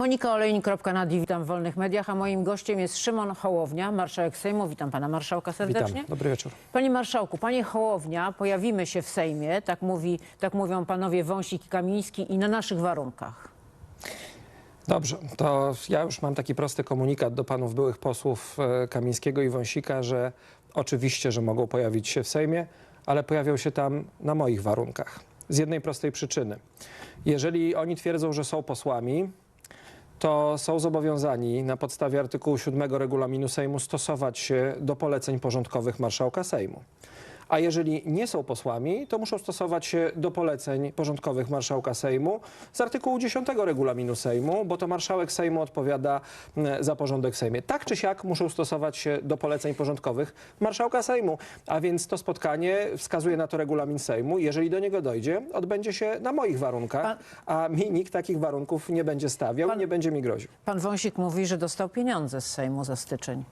Monika Olejnik, kropka na D. Witam w Wolnych Mediach, a moim gościem jest Szymon Hołownia, marszałek Sejmu. Witam pana marszałka serdecznie. Witam, dobry wieczór. Panie marszałku, panie Hołownia, pojawimy się w Sejmie, tak, mówi, tak mówią panowie Wąsik i Kamiński i na naszych warunkach. Dobrze, to ja już mam taki prosty komunikat do panów byłych posłów e, Kamińskiego i Wąsika, że oczywiście, że mogą pojawić się w Sejmie, ale pojawią się tam na moich warunkach. Z jednej prostej przyczyny. Jeżeli oni twierdzą, że są posłami, to są zobowiązani na podstawie artykułu 7 regulaminu Sejmu stosować się do poleceń porządkowych marszałka Sejmu. A jeżeli nie są posłami, to muszą stosować się do poleceń porządkowych marszałka Sejmu z artykułu 10 regulaminu Sejmu, bo to marszałek Sejmu odpowiada za porządek w Sejmie. Tak czy siak muszą stosować się do poleceń porządkowych marszałka Sejmu. A więc to spotkanie wskazuje na to regulamin Sejmu. Jeżeli do niego dojdzie, odbędzie się na moich warunkach, Pan- a mi nikt takich warunków nie będzie stawiał Pan- i nie będzie mi groził. Pan Wąsik mówi, że dostał pieniądze z Sejmu za styczeń.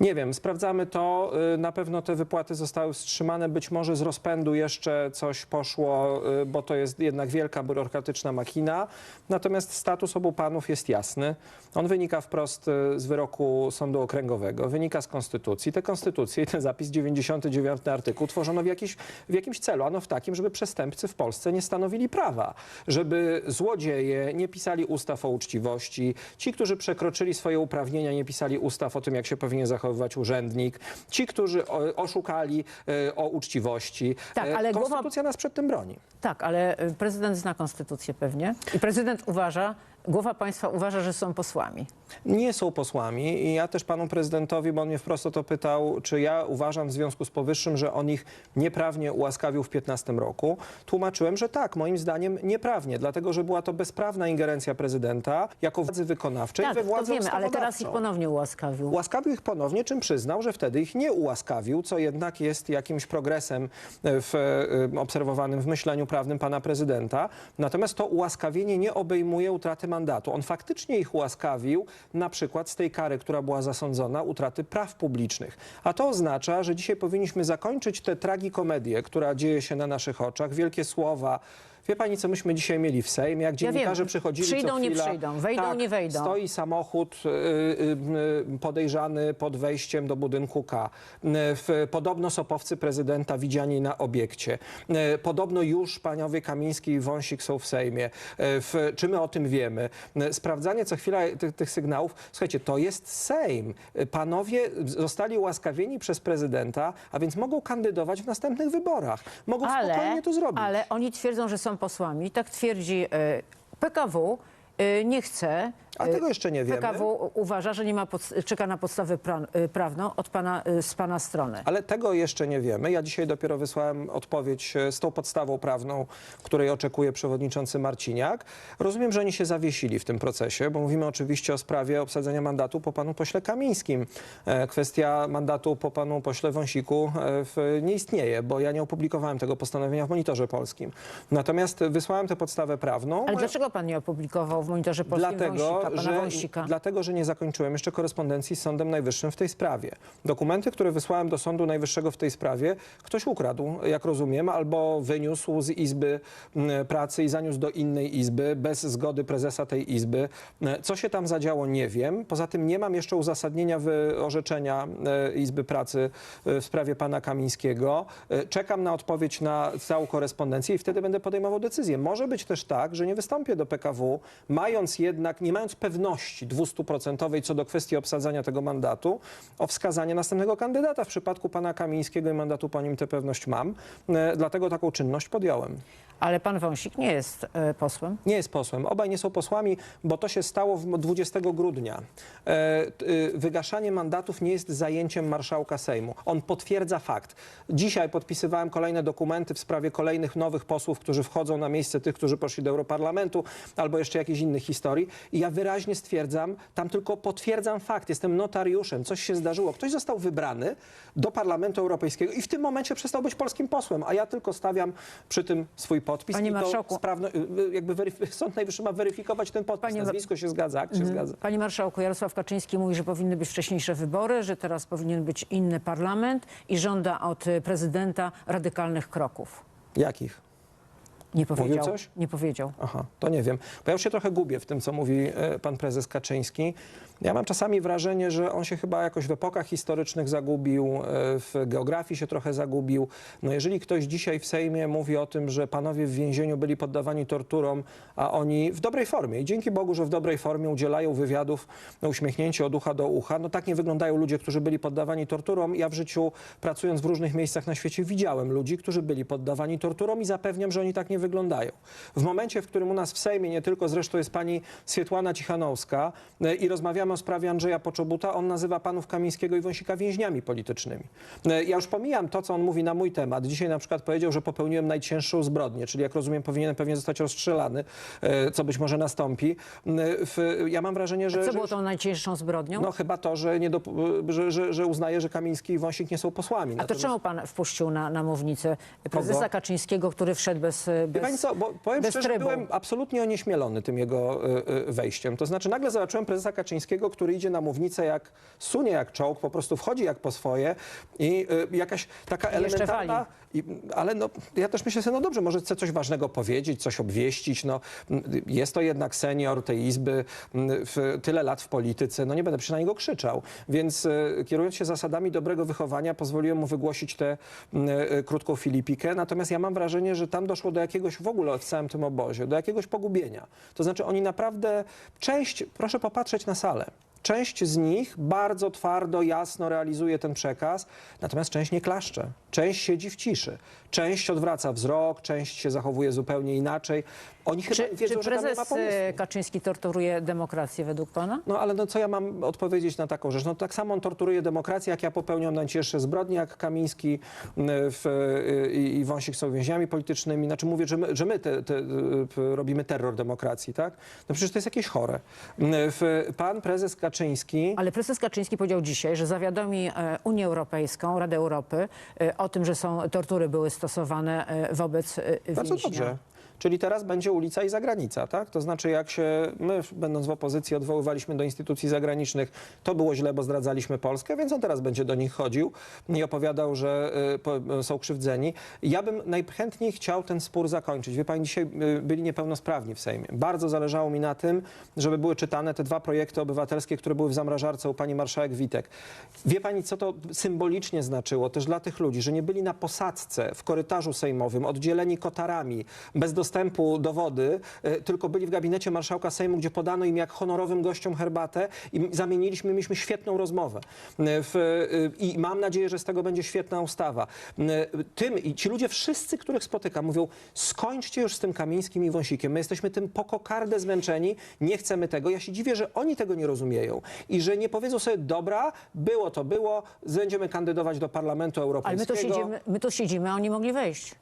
Nie wiem, sprawdzamy to. Y, Na pewno te wypłaty zostały wstrzymane. Być może z rozpędu jeszcze coś poszło, y, bo to jest jednak wielka biurokratyczna machina. Natomiast status obu panów jest jasny. On wynika wprost y, z wyroku Sądu Okręgowego, wynika z Konstytucji. Te konstytucje i ten zapis 99 artykuł tworzono w, jakiś, w jakimś celu. Ano w takim, żeby przestępcy w Polsce nie stanowili prawa, żeby złodzieje nie pisali ustaw o uczciwości, ci, którzy przekroczyli swoje uprawnienia, nie pisali ustaw o tym, jak się powinien zachowywać urzędnik, ci, którzy oszukali e, o uczciwości. Tak, E, ale głowa- Konstytucja nas przed tym broni. Tak, ale y, prezydent zna konstytucję pewnie i prezydent uważa, głowa państwa uważa, że są posłami. Nie są posłami i ja też panu prezydentowi, bo on mnie wprost o to pytał, czy ja uważam w związku z powyższym, że on ich nieprawnie ułaskawił w 15 roku. Tłumaczyłem, że tak, moim zdaniem nieprawnie, dlatego że była to bezprawna ingerencja prezydenta jako władzy wykonawczej Tak, we to władzę wiemy, ale teraz ich ponownie ułaskawił. Ułaskawił ich ponownie, czym przyznał, że wtedy ich nie ułaskawił, co jednak jest jakimś progresem w e, obserwowanym w myśleniu prawnym pana prezydenta. Natomiast to ułaskawienie nie obejmuje utraty mandatu. On faktycznie ich ułaskawił, na przykład z tej kary, która była zasądzona, utraty praw publicznych. A to oznacza, że dzisiaj powinniśmy zakończyć tę tragikomedię, która dzieje się na naszych oczach, wielkie słowa. Wie pani, co myśmy dzisiaj mieli w Sejmie? Jak Ja wiem. dziennikarze przychodzili Przyjdą, co nie chwila, przyjdą, wejdą, tak, nie wejdą. Stoi samochód y, y, y, podejrzany pod wejściem do budynku K. Y, Podobno sopowcy prezydenta widziani na obiekcie. Y, Podobno już panowie Kamiński i Wąsik są w Sejmie. Y, W, czy my o tym wiemy? Y, Sprawdzanie co chwila tych, tych sygnałów. Słuchajcie, to jest Sejm. Panowie zostali ułaskawieni przez prezydenta, a więc mogą kandydować w następnych wyborach. Mogą spokojnie to zrobić. ale oni twierdzą, że są posłami. Tak twierdzi e, PKW. e, Nie chce. A tego jeszcze nie wiemy. PKW uważa, że nie ma czeka na podstawę pra, e, prawną od pana, e, z pana strony. Ale tego jeszcze nie wiemy. Ja dzisiaj dopiero wysłałem odpowiedź e, z tą podstawą prawną, której oczekuje przewodniczący Marciniak. Rozumiem, że oni się zawiesili w tym procesie, bo mówimy oczywiście o sprawie obsadzenia mandatu po panu pośle Kamińskim. E, Kwestia mandatu po panu pośle Wąsiku e, nie istnieje, bo ja nie opublikowałem tego postanowienia w Monitorze Polskim. Natomiast wysłałem tę podstawę prawną. Ale dlaczego pan nie opublikował w monitorze polskim Dlatego Wąsika, że, Wąsika? dlatego, że nie zakończyłem jeszcze korespondencji z Sądem Najwyższym w tej sprawie. Dokumenty, które wysłałem do Sądu Najwyższego w tej sprawie, ktoś ukradł, jak rozumiem, albo wyniósł z Izby Pracy i zaniósł do innej izby bez zgody prezesa tej izby. Co się tam zadziało, nie wiem. Poza tym nie mam jeszcze uzasadnienia orzeczenia e, Izby Pracy e, w sprawie pana Kamińskiego. E, Czekam na odpowiedź na całą korespondencję i wtedy będę podejmował decyzję. Może być też tak, że nie wystąpię do PKW, mając jednak, nie mając pewności 200% co do kwestii obsadzania tego mandatu, o wskazanie następnego kandydata. W przypadku pana Kamińskiego i mandatu po nim tę pewność mam. E, Dlatego taką czynność podjąłem. Ale pan Wąsik nie jest e, posłem. Nie jest posłem. Obaj nie są posłami, bo to się stało w- 20 grudnia. E, y, wygaszanie mandatów nie jest zajęciem marszałka Sejmu. On potwierdza fakt. Dzisiaj podpisywałem kolejne dokumenty w sprawie kolejnych nowych posłów, którzy wchodzą na miejsce tych, którzy poszli do Europarlamentu albo jeszcze jakichś innych historii. I ja wyraźnie stwierdzam, tam tylko potwierdzam fakt. Jestem notariuszem. Coś się zdarzyło. Ktoś został wybrany do Parlamentu Europejskiego i w tym momencie przestał być polskim posłem, a ja tylko stawiam przy tym swój podpis. Panie I to marszałku. sprawno, y, y, jakby weryf- Sąd Najwyższy ma weryfikować ten podpis. Panie- Nazwisko się zgadza, akt się zgadza. Panie marszałku, Jarosław Kaczyński mówi, że powinny być wcześniejsze wybory, że teraz powinien być inny parlament i żąda od prezydenta radykalnych kroków. Jakich? Nie powiedział. coś? Nie powiedział. Aha, to nie wiem. Bo ja już się trochę gubię w tym, co mówi e, pan prezes Kaczyński. Ja mam czasami wrażenie, że on się chyba jakoś w epokach historycznych zagubił, e, w geografii się trochę zagubił. No jeżeli ktoś dzisiaj w Sejmie mówi o tym, że panowie w więzieniu byli poddawani torturom, a oni w dobrej formie i dzięki Bogu, że w dobrej formie udzielają wywiadów na uśmiechnięcie od ucha do ucha, no tak nie wyglądają ludzie, którzy byli poddawani torturom. Ja w życiu, pracując w różnych miejscach na świecie, widziałem ludzi, którzy byli poddawani torturom i zapewniam, że oni tak nie wyglądają. W momencie, w którym u nas w Sejmie, nie tylko zresztą jest pani Swietłana Cichanowska e, i rozmawiamy o sprawie Andrzeja Poczobuta, on nazywa panów Kamińskiego i Wąsika więźniami politycznymi. E, Ja już pomijam to, co on mówi na mój temat. Dzisiaj na przykład powiedział, że popełniłem najcięższą zbrodnię, czyli jak rozumiem, powinienem pewnie zostać rozstrzelany, e, co być może nastąpi. Ja mam wrażenie, że... Co że było tą najcięższą zbrodnią? no chyba to, że, nie dop- że, że, że uznaje, że Kamiński i Wąsik nie są posłami. A to Natomiast- czemu pan wpuścił na, na mównicę prezesa Kogo? Kaczyńskiego, który wszedł bez... Wie bez... co, bo powiem szczerze, trybu. byłem absolutnie onieśmielony tym jego y, y, wejściem. To znaczy nagle zobaczyłem prezesa Kaczyńskiego, który idzie na mównicę jak, sunie jak czołg, po prostu wchodzi jak po swoje i y, jakaś taka I elementarna... I, ale no, ja też myślę sobie, no dobrze, może chce coś ważnego powiedzieć, coś obwieścić. No, jest to jednak senior tej izby, w, tyle lat w polityce, no nie będę na niego krzyczał. Więc kierując się zasadami dobrego wychowania, pozwoliłem mu wygłosić tę krótką filipikę. Natomiast ja mam wrażenie, że tam doszło do jakiegoś w ogóle w całym tym obozie, do jakiegoś pogubienia. To znaczy oni naprawdę, część, proszę popatrzeć na salę, Część z nich bardzo twardo, jasno realizuje ten przekaz, natomiast część nie klaszcze. Część siedzi w ciszy. Część odwraca wzrok, część się zachowuje zupełnie inaczej. Oni chyba Czy, wiedzą, czy że tam nie ma prezes pomysłu. e, Kaczyński torturuje demokrację według pana? No ale no co ja mam odpowiedzieć na taką rzecz? No tak samo on torturuje demokrację, jak ja popełniam najcięższe zbrodnie, jak Kamiński w, y, i, i Wąsik są więźniami politycznymi. Znaczy mówię, że my, że my te, te, robimy terror demokracji, tak? No przecież to jest jakieś chore. W, pan prezes Kaczyński... Ale prezes Kaczyński powiedział dzisiaj, że zawiadomi e, Unię Europejską, Radę Europy e, o tym, że są tortury były stosowane e, wobec e, Bardzo więźnia. dobrze. Czyli teraz będzie ulica i zagranica, tak? To znaczy, jak się my, będąc w opozycji, odwoływaliśmy do instytucji zagranicznych, to było źle, bo zdradzaliśmy Polskę, więc on teraz będzie do nich chodził i opowiadał, że y, po, są krzywdzeni. Ja bym najchętniej chciał ten spór zakończyć. Wie pani, dzisiaj y, byli niepełnosprawni w Sejmie. Bardzo zależało mi na tym, żeby były czytane te dwa projekty obywatelskie, które były w zamrażarce u pani marszałek Witek. Wie pani, co to symbolicznie znaczyło też dla tych ludzi, że nie byli na posadzce w korytarzu sejmowym, oddzieleni kotarami, bez dostępu do wody, y, tylko byli w gabinecie marszałka Sejmu, gdzie podano im jak honorowym gościom herbatę i zamieniliśmy, mieliśmy świetną rozmowę. Y, W, y, I mam nadzieję, że z tego będzie świetna ustawa. Tym i ci ludzie wszyscy, których spotykam, mówią, skończcie już z tym Kamińskim i Wąsikiem. My jesteśmy tym po kokardę zmęczeni, nie chcemy tego. Ja się dziwię, że oni tego nie rozumieją i że nie powiedzą sobie, dobra, było to było, będziemy kandydować do Parlamentu Ale my Europejskiego. tu, siedzimy, my siedzimy, a oni mogli wejść.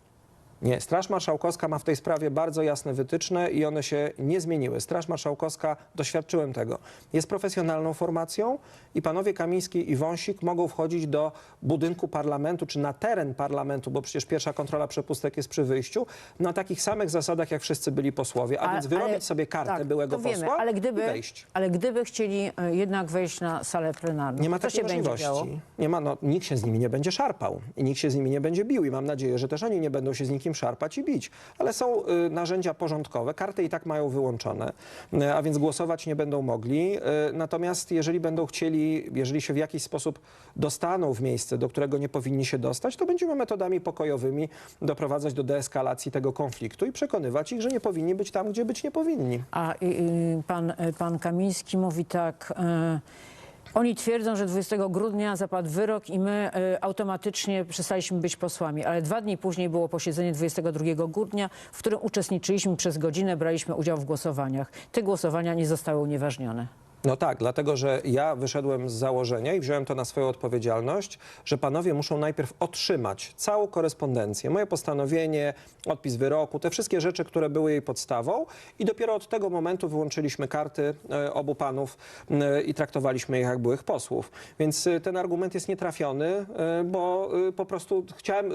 Nie, Straż Marszałkowska ma w tej sprawie bardzo jasne wytyczne i one się nie zmieniły. Straż Marszałkowska, doświadczyłem tego, jest profesjonalną formacją i panowie Kamiński i Wąsik mogą wchodzić do budynku parlamentu czy na teren parlamentu, bo przecież pierwsza kontrola przepustek jest przy wyjściu, na takich samych zasadach jak wszyscy byli posłowie, a, więc wyrobić ale- sobie kartę tak, byłego to wiemy, posła ale i gdyby, wejść. ale gdyby chcieli e, jednak wejść na salę plenarną, Nie ma to takiej możliwości. Nie ma, no, nikt się z nimi nie będzie szarpał i nikt się z nimi nie będzie bił i mam nadzieję, że też oni nie będą się z nikim szarpać i bić. Ale są y, narzędzia porządkowe, karty i tak mają wyłączone, y, a więc głosować nie będą mogli. Y, natomiast jeżeli będą chcieli, jeżeli się w jakiś sposób dostaną w miejsce, do którego nie powinni się dostać, to będziemy metodami pokojowymi doprowadzać do deeskalacji tego konfliktu i przekonywać ich, że nie powinni być tam, gdzie być nie powinni. A y, y, pan, y, pan Kamiński mówi tak. E, oni twierdzą, że 20 grudnia zapadł wyrok i my e, automatycznie przestaliśmy być posłami, ale dwa dni później było posiedzenie 22 grudnia, w którym uczestniczyliśmy przez godzinę, braliśmy udział w głosowaniach. Te głosowania nie zostały unieważnione. No tak, dlatego że ja wyszedłem z założenia i wziąłem to na swoją odpowiedzialność, że panowie muszą najpierw otrzymać całą korespondencję, moje postanowienie, odpis wyroku, te wszystkie rzeczy, które były jej podstawą i dopiero od tego momentu wyłączyliśmy karty e, obu panów e, i traktowaliśmy ich jak byłych posłów. Więc e, ten argument jest nietrafiony, bo po prostu chciałem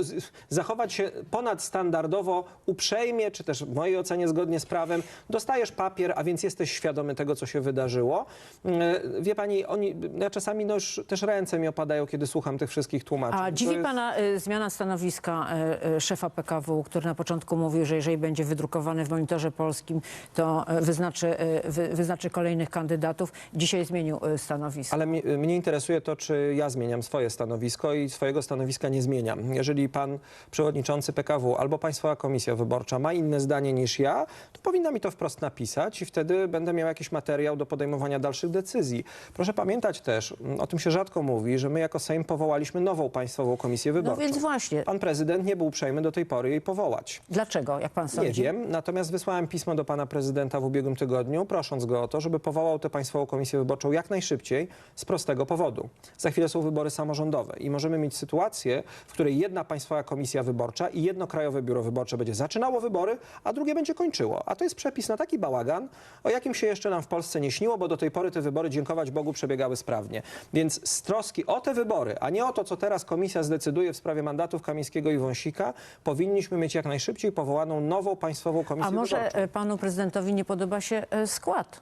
zachować się ponadstandardowo, uprzejmie, czy też w mojej ocenie zgodnie z prawem. Dostajesz papier, a więc jesteś świadomy tego, co się wydarzyło. E, Wie pani, oni, ja czasami no już też ręce mi opadają, kiedy słucham tych wszystkich tłumaczeń. A dziwi jest- pana y, zmiana stanowiska y, y, szefa PKW, który na początku mówił, że jeżeli będzie wydrukowany w monitorze polskim, to y, wyznaczy, y, wy, wyznaczy kolejnych kandydatów. Dzisiaj zmienił y, stanowisko. Ale mi, mnie interesuje to, czy ja zmieniam swoje stanowisko i swojego stanowiska nie zmieniam. Jeżeli pan przewodniczący PKW albo Państwowa Komisja Wyborcza ma inne zdanie niż ja, to powinna mi to wprost napisać i wtedy będę miał jakiś materiał do podejmowania dalszych decyzji. Proszę pamiętać też, mm, o tym się rzadko mówi, że my jako Sejm powołaliśmy nową Państwową Komisję No Wyborczą. więc właśnie, Pan prezydent nie był uprzejmy do tej pory jej powołać. dlaczego, jak pan Nie sądzi? wiem, natomiast wysłałem pismo do pana prezydenta w ubiegłym tygodniu, prosząc go o to, żeby powołał tę Państwową Komisję Wyborczą jak najszybciej z prostego powodu. Za chwilę są wybory samorządowe i możemy mieć sytuację, w której jedna Państwowa Komisja Wyborcza i jedno Krajowe Biuro Wyborcze będzie zaczynało wybory, a drugie będzie kończyło. A to jest przepis na taki bałagan, o jakim się jeszcze nam w Polsce nie śniło, bo do tej pory te wybory, dziękować Bogu, przebiegały sprawnie. Więc z troski o te wybory, a nie o to, co teraz komisja zdecyduje w sprawie mandatów Kamińskiego i Wąsika, powinniśmy mieć jak najszybciej powołaną nową Państwową Komisję A może Wyborczą. y, panu prezydentowi nie podoba się y, skład?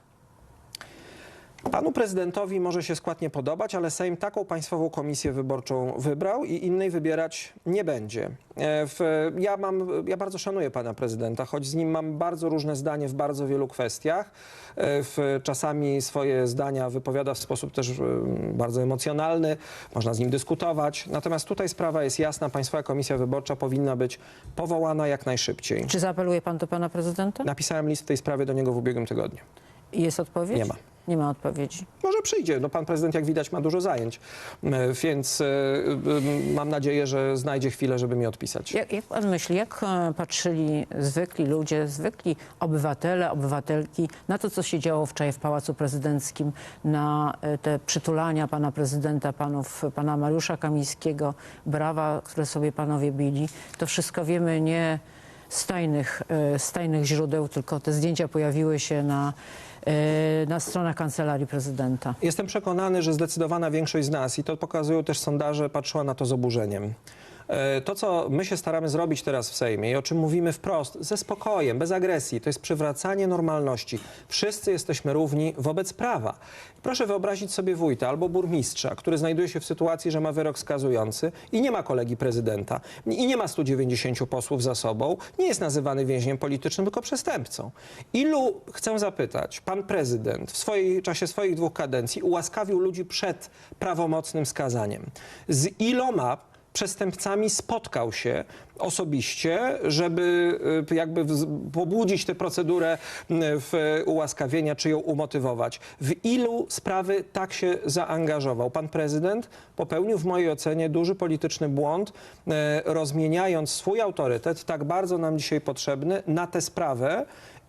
Panu prezydentowi może się skład nie podobać, ale Sejm taką Państwową Komisję Wyborczą wybrał i innej wybierać nie będzie. E, W, ja, mam, ja bardzo szanuję pana prezydenta, choć z nim mam bardzo różne zdanie w bardzo wielu kwestiach. E, W, czasami swoje zdania wypowiada w sposób też e, bardzo emocjonalny, można z nim dyskutować. Natomiast tutaj sprawa jest jasna, Państwowa Komisja Wyborcza powinna być powołana jak najszybciej. Czy zaapeluje pan do pana prezydenta? Napisałem list w tej sprawie do niego w ubiegłym tygodniu. I Jest odpowiedź? Nie ma. Nie ma odpowiedzi. Może przyjdzie. No, pan prezydent, jak widać, ma dużo zajęć, E, więc e, e, mam nadzieję, że znajdzie chwilę, żeby mi odpisać. Jak, jak pan myśli, jak patrzyli zwykli ludzie, zwykli obywatele, obywatelki na to, co się działo wczoraj w Pałacu Prezydenckim, na te przytulania pana prezydenta, panów, pana Mariusza Kamińskiego, brawa, które sobie panowie bili. To wszystko wiemy nie z tajnych, e, z tajnych źródeł, tylko te zdjęcia pojawiły się na, e, na stronach Kancelarii Prezydenta. Jestem przekonany, że zdecydowana większość z nas, i to pokazują też sondaże, patrzyła na to z oburzeniem. E, To, co my się staramy zrobić teraz w Sejmie i o czym mówimy wprost, ze spokojem, bez agresji, to jest przywracanie normalności. Wszyscy jesteśmy równi wobec prawa. Proszę wyobrazić sobie wójta albo burmistrza, który znajduje się w sytuacji, że ma wyrok skazujący i nie ma kolegi prezydenta i nie ma 190 posłów za sobą, nie jest nazywany więźniem politycznym, tylko przestępcą. Ilu, chcę zapytać, pan prezydent w swojej, czasie swoich dwóch kadencji ułaskawił ludzi przed prawomocnym skazaniem? Z iloma przestępcami spotkał się osobiście, żeby y, jakby pobudzić tę procedurę y, w ułaskawienia, czy ją umotywować. W ilu sprawy tak się zaangażował? Pan prezydent popełnił w mojej ocenie duży polityczny błąd, y, rozmieniając swój autorytet, tak bardzo nam dzisiaj potrzebny, na tę sprawę,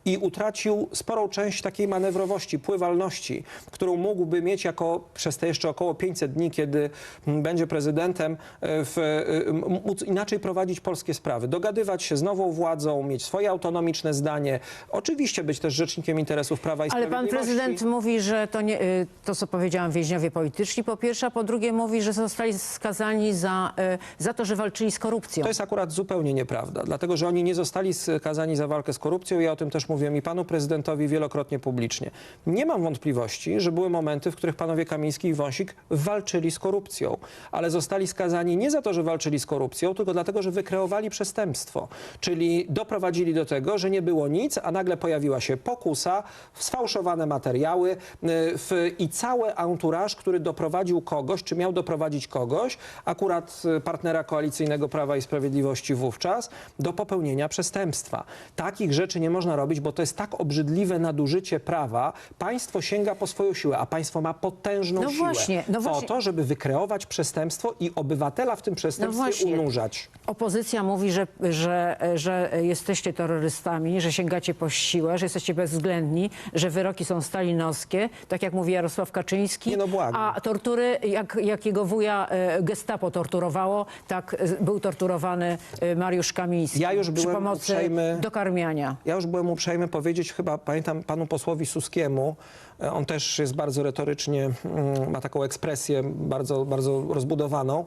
i utracił sporą część takiej manewrowości, pływalności, którą mógłby mieć jako przez te jeszcze około 500 dni, kiedy mm, będzie prezydentem, e, w, e, móc inaczej prowadzić polskie sprawy, dogadywać się z nową władzą, mieć swoje autonomiczne zdanie, oczywiście być też rzecznikiem interesów prawa i Ale pan prezydent mówi, że to, nie, y, to co powiedziałam, więźniowie polityczni po pierwsze, a po drugie mówi, że zostali skazani za, y, za to, że walczyli z korupcją. To jest akurat zupełnie nieprawda, dlatego że oni nie zostali skazani za walkę z korupcją. Ja o tym też mówiłem i panu prezydentowi wielokrotnie publicznie. Nie mam wątpliwości, że były momenty, w których panowie Kamiński i Wąsik walczyli z korupcją, ale zostali skazani nie za to, że walczyli z korupcją, tylko dlatego, że wykreowali przestępstwo, czyli doprowadzili do tego, że nie było nic, a nagle pojawiła się pokusa, sfałszowane materiały y, w, i cały anturaż, który doprowadził kogoś, czy miał doprowadzić kogoś, akurat y, partnera koalicyjnego Prawa i Sprawiedliwości wówczas, do popełnienia przestępstwa. Takich rzeczy nie można robić, bo to jest tak obrzydliwe nadużycie prawa. Państwo sięga po swoją siłę, a państwo ma potężną No siłę właśnie, no po właśnie. to, żeby wykreować przestępstwo i obywatela w tym przestępstwie właśnie. unurzać. Opozycja mówi, że, że, że jesteście terrorystami, że sięgacie po siłę, że jesteście bezwzględni, że wyroki są stalinowskie, tak jak mówi Jarosław Kaczyński. Nie no, błagam. a tortury, jak, jak jego wuja e, gestapo torturowało, tak e, był torturowany e, Mariusz Kamiński Ja już przy byłem pomocy uprzejmy- dokarmiania. Ja już byłem uprzejmy powiedzieć, chyba pamiętam panu posłowi Suskiemu, e, on też jest bardzo retorycznie, mm, ma taką ekspresję bardzo, bardzo rozbudowaną,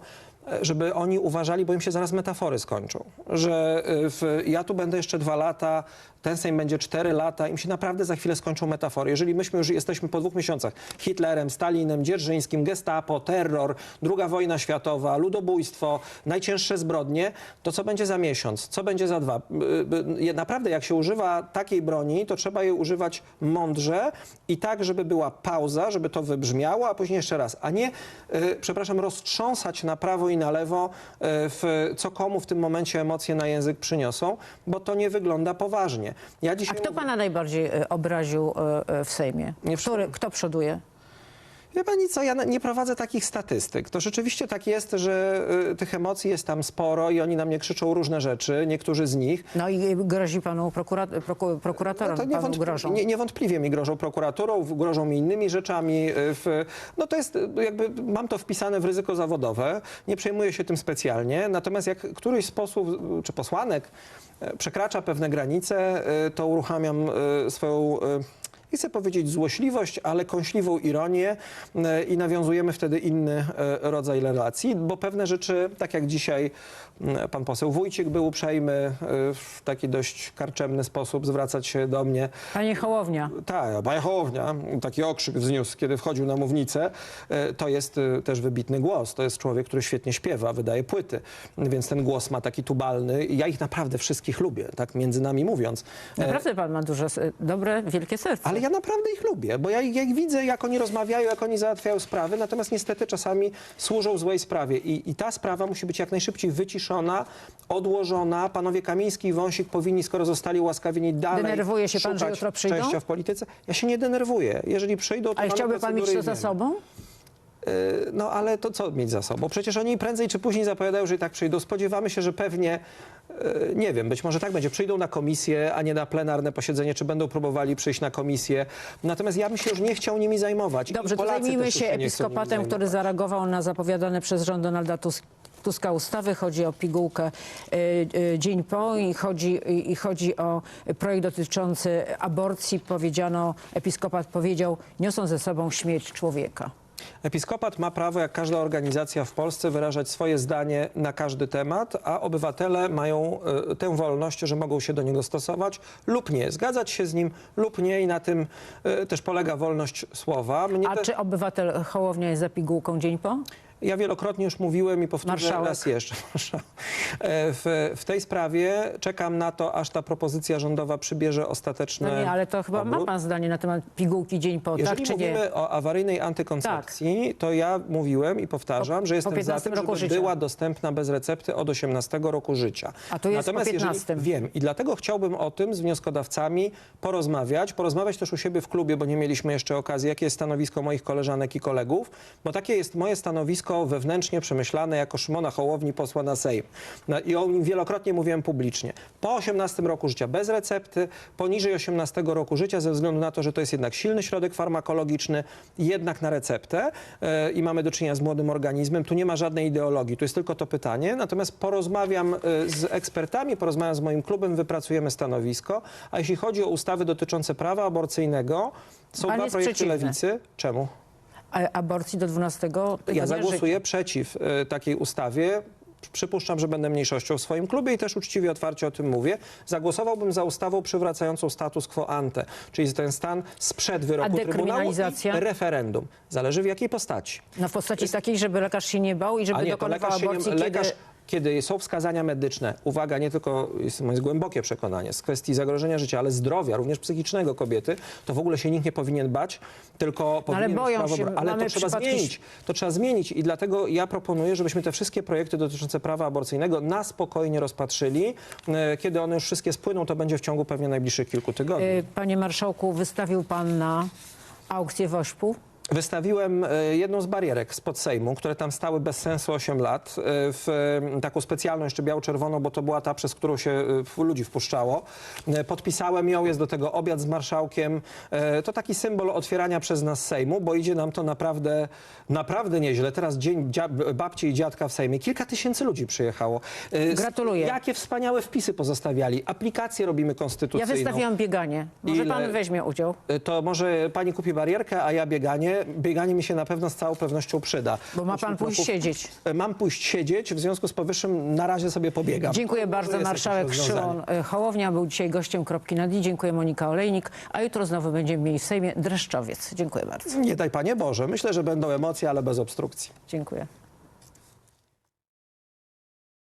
żeby oni uważali, bo im się zaraz metafory skończą, że e, w, ja tu będę jeszcze dwa lata, ten Sejm będzie cztery lata, im się naprawdę za chwilę skończą metafory. Jeżeli myśmy już jesteśmy po dwóch miesiącach Hitlerem, Stalinem, Dzierżyńskim, Gestapo, terror, druga wojna światowa, ludobójstwo, najcięższe zbrodnie, to co będzie za miesiąc, co będzie za dwa? Y, y, Naprawdę, jak się używa takiej broni, to trzeba jej używać mądrze i tak, żeby była pauza, żeby to wybrzmiało, a później jeszcze raz, a nie, y, przepraszam, roztrząsać na prawo i na lewo, y, w, co komu w tym momencie emocje na język przyniosą, bo to nie wygląda poważnie. Ja A dzisiaj kto mówię- pana najbardziej e, obraził e, e, w Sejmie? Nie Który, kto przoduje? Wie pani co, ja nie prowadzę takich statystyk. To rzeczywiście tak jest, że y, tych emocji jest tam sporo i oni na mnie krzyczą różne rzeczy, niektórzy z nich. No i grozi panu prokura, proku, prokuratorom, No to panu grożą. nie, niewątpliwie mi grożą prokuraturą, grożą mi innymi rzeczami. y, W, no to jest y, jakby, mam to wpisane w ryzyko zawodowe, nie przejmuję się tym specjalnie. Natomiast jak któryś z posłów y, czy posłanek y, przekracza pewne granice, y, to uruchamiam y, swoją... nie chcę powiedzieć złośliwość, ale kąśliwą ironię y, i nawiązujemy wtedy inny y, rodzaj relacji, bo pewne rzeczy, tak jak dzisiaj pan poseł Wójcik był uprzejmy y, w taki dość karczemny sposób zwracać się do mnie. Panie Hołownia, Tak, Baja Hołownia, taki okrzyk wzniósł, kiedy wchodził na mównicę. E, To jest e, też wybitny głos. To jest człowiek, który świetnie śpiewa, wydaje płyty, więc ten głos ma taki tubalny. Ja ich naprawdę wszystkich lubię, tak między nami mówiąc. E, naprawdę pan ma duże, dobre, wielkie serce. ale ja naprawdę ich lubię, bo ja, ja ich widzę, jak oni rozmawiają, jak oni załatwiają sprawy, natomiast niestety czasami służą złej sprawie. I, I ta sprawa musi być jak najszybciej wyciszona, odłożona. Panowie Kamiński i Wąsik powinni, skoro zostali ułaskawieni dalej Denerwuje się pan, że szukać jutro przyjdą? szczęścia w polityce. Ja się nie denerwuję. Jeżeli przyjdą, to Ale mamy chciałby pan mieć procedury to za sobą? Yy, No ale to co mieć za sobą? Przecież oni prędzej czy później zapowiadają, że i tak przyjdą. Spodziewamy się, że pewnie, yy, nie wiem, być może tak będzie, przyjdą na komisję, a nie na plenarne posiedzenie, czy będą próbowali przyjść na komisję. Natomiast ja bym się już nie chciał nimi zajmować. I Dobrze, to Polacy zajmijmy też już się nie chcą nimi episkopatem, który zareagował na zapowiadane przez rząd Donalda Tusk, Tuska ustawy. Chodzi o pigułkę y, y, dzień po i chodzi, i, i chodzi o projekt dotyczący aborcji. Powiedziano, episkopat powiedział, niosą ze sobą śmierć człowieka. Episkopat ma prawo, jak każda organizacja w Polsce, wyrażać swoje zdanie na każdy temat, a obywatele mają y, tę wolność, że mogą się do niego stosować lub nie, zgadzać się z nim lub nie i na tym y, też polega wolność słowa. Mnie A te- czy obywatel Hołownia jest za pigułką dzień po? Ja wielokrotnie już mówiłem i powtórzę Marszałek. raz jeszcze. E, W, w tej sprawie czekam na to, aż ta propozycja rządowa przybierze ostateczne. No nie, ale to chyba ma obrót. pan zdanie na temat pigułki dzień po, Jeżeli tak czy nie? mówimy o awaryjnej antykoncepcji, to ja mówiłem i powtarzam, Po- że jestem za 15 tym, roku żeby życia. była dostępna bez recepty od 18 roku życia. A tu jest po Natomiast 15. jeżeli wiem i dlatego chciałbym o tym z wnioskodawcami porozmawiać, porozmawiać też u siebie w klubie, bo nie mieliśmy jeszcze okazji, jakie jest stanowisko moich koleżanek i kolegów, bo takie jest moje stanowisko wewnętrznie przemyślane jako Szymona Hołowni, posła na Sejm. No, I o nim wielokrotnie mówiłem publicznie. Po 18 roku życia bez recepty, poniżej 18 roku życia ze względu na to, że to jest jednak silny środek farmakologiczny, jednak na receptę e, i mamy do czynienia z młodym organizmem. Tu nie ma żadnej ideologii, tu jest tylko to pytanie. Natomiast porozmawiam e, z ekspertami, porozmawiam z moim klubem, wypracujemy stanowisko. A jeśli chodzi o ustawy dotyczące prawa aborcyjnego, są Pan dwa projekty przeciwny. lewicy. Czemu? A aborcji do 12 tygodnia Ja życia. zagłosuję przeciw e, takiej ustawie. Przypuszczam, że będę mniejszością w swoim klubie i też uczciwie, otwarcie o tym mówię. Zagłosowałbym za ustawą przywracającą status quo ante, czyli ten stan sprzed wyroku A Trybunału dekryminalizacja? i referendum. Zależy w jakiej postaci. No w postaci takiej, żeby lekarz się nie bał i żeby A nie, to dokonywał lekarz się aborcji, nie, lekarz, kiedy są wskazania medyczne, uwaga, nie tylko jest moje głębokie przekonanie z kwestii zagrożenia życia, ale zdrowia, również psychicznego kobiety, to w ogóle się nikt nie powinien bać, tylko No ale powinien boją prawo się, Ale to trzeba przypadki- zmienić. To trzeba zmienić i dlatego ja proponuję, żebyśmy te wszystkie projekty dotyczące prawa aborcyjnego na spokojnie rozpatrzyli. E, Kiedy one już wszystkie spłyną, to będzie w ciągu pewnie najbliższych kilku tygodni. Y, Panie marszałku, wystawił pan na aukcję wośpu. Wystawiłem e, jedną z barierek spod Sejmu, które tam stały bez sensu 8 lat, e, w e, taką specjalną, jeszcze biało-czerwoną, bo to była ta, przez którą się ludzi wpuszczało. Podpisałem ją, jest do tego obiad z marszałkiem. To taki symbol otwierania przez nas Sejmu, bo idzie nam to naprawdę, naprawdę nieźle. Teraz dzień babci i dziadka w Sejmie. Kilka tysięcy ludzi przyjechało. Gratuluję. Jakie wspaniałe wpisy pozostawiali. Aplikacje robimy Ja konstytucyjną. wystawiłam bieganie. Może Ile- pan weźmie udział? To może pani kupi barierkę, a ja bieganie. Bieganie, bieganie mi się na pewno z całą pewnością przyda. Bo ma pan pójść siedzieć. Mam pójść siedzieć, w związku z powyższym na razie sobie pobiegam. Dziękuję bardzo. Marszałek. Szymon y, Hołownia był dzisiaj gościem Kropki na D. Dziękuję Monika Olejnik. A jutro znowu będziemy mieli w Sejmie Dreszczowiec. Dziękuję bardzo. Nie daj Panie Boże. Myślę, że będą emocje, ale bez obstrukcji. Dziękuję.